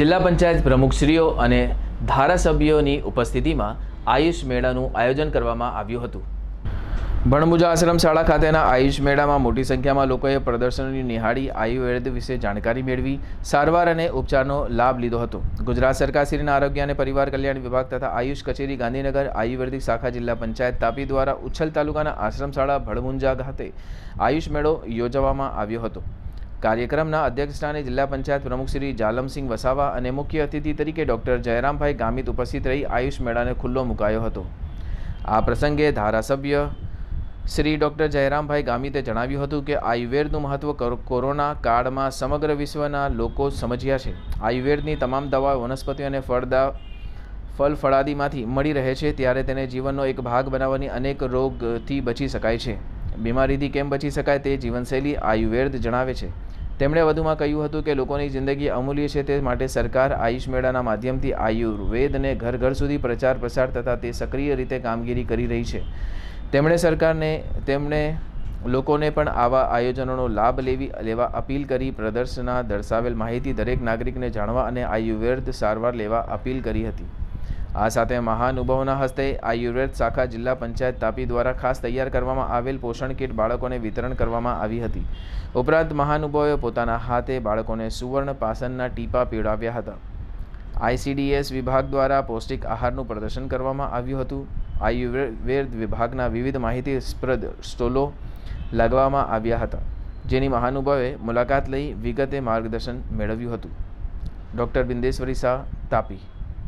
જિલ્લા પંચાયત પ્રમુખશ્રીઓ અને ધારાસભ્યોની ઉપસ્થિતિમાં આયુષ મેળાનું આયોજન કરવામાં આવ્યું હતું. ભણમુજા આશ્રમ શાળા ખાતેના આયુષ મેળામાં મોટી સંખ્યામાં લોકોએ પ્રદર્શનની નિહાળી આયુર્વેદ વિશે જાણકારી મેળવી, સારવાર અને ઉપચારનો લાભ લીધો હતો. ગુજરાત સરકારશ્રીના આરોગ્ય અને પરિવાર કલ્યાણ વિભાગ તથા આયુષ કચેરી ગાંધીનગર આયુર્વેદિક શાખા જિલ્લા પંચાયત તાપી દ્વારા ઉચ્છલ તાલુકાના આશ્રમ શાળા ભડમુંજા ખાતે આયુષ મેળો યોજવામાં આવ્યો હતો. કાર્યક્રમના અધ્યક્ષસ્થાને જિલ્લા પંચાયત પ્રમુખ શ્રી જાલમસિંહ વસાવા અને મુખ્ય અતિથિ તરીકે ડોક્ટર જયરામભાઈ ગામિત ઉપસ્થિત રહી આયુષ મેળાને ખુલ્લો મુકાયો હતો. આ પ્રસંગે ધારાસભ્ય શ્રી ડૉક્ટર જયરામભાઈ ગામિતે જણાવ્યું હતું કે આયુર્વેદનું મહત્ત્વ કોર- કોરોના કાળમાં સમગ્ર વિશ્વના લોકો સમજ્યા છે. આયુર્વેદની તમામ દવાઓ વનસ્પતિઓ અને ફળદા ફળ ફળાદીમાંથી મળી રહે છે ત્યારે તેને જીવનનો એક ભાગ બનાવવાની અનેક રોગથી બચી શકાય છે. બીમારીથી કેમ બચી શકાય તે જીવનશૈલી આયુર્વેદ જણાવે છે. તેમણે વધુમાં કહ્યું હતું કે લોકોની જિંદગી અમૂલ્ય છે તે માટે સરકાર આયુષ મેળાના માધ્યમથી આયુર્વેદને ઘર ઘર સુધી પ્રચાર પ્રસાર તથા તે સક્રિય રીતે કામગીરી કરી રહી છે. તેમણે સરકારને, તેમણે લોકોને પણ આવા આયોજનોનો લાભ લેવી, લેવા અપીલ કરી, પ્રદર્શના દર્શાવેલ માહિતી દરેક નાગરિકને જાણવા અને આયુર્વેદ સારવાર લેવા અપીલ કરી હતી. આ સાથે મહાનુભાવોના હસ્તે આયુર્વેદ શાખા જિલ્લા પંચાયત તાપી દ્વારા ખાસ તૈયાર કરવામાં આવેલ પોષણ કીટ બાળકોને વિતરણ કરવામાં આવી હતી. ઉપરાંત મહાનુભાવોએ પોતાના હાથે બાળકોને સુવર્ણ પાસનના ટીપા પીવડાવ્યા હતા. આઈસીડીએસ વિભાગ દ્વારા પૌષ્ટિક આહારનું પ્રદર્શન કરવામાં આવ્યું હતું. આયુર્વેદ વિભાગના વિવિધ માહિતીસ્પ્રદ સ્ટોલો લગાવવામાં આવ્યા હતા. જેની મહાનુભાવે મુલાકાત લઈ વિગતે માર્ગદર્શન મેળવ્યું હતું. ડૉક્ટર બિંદેશ્વરી શાહ, તાપી.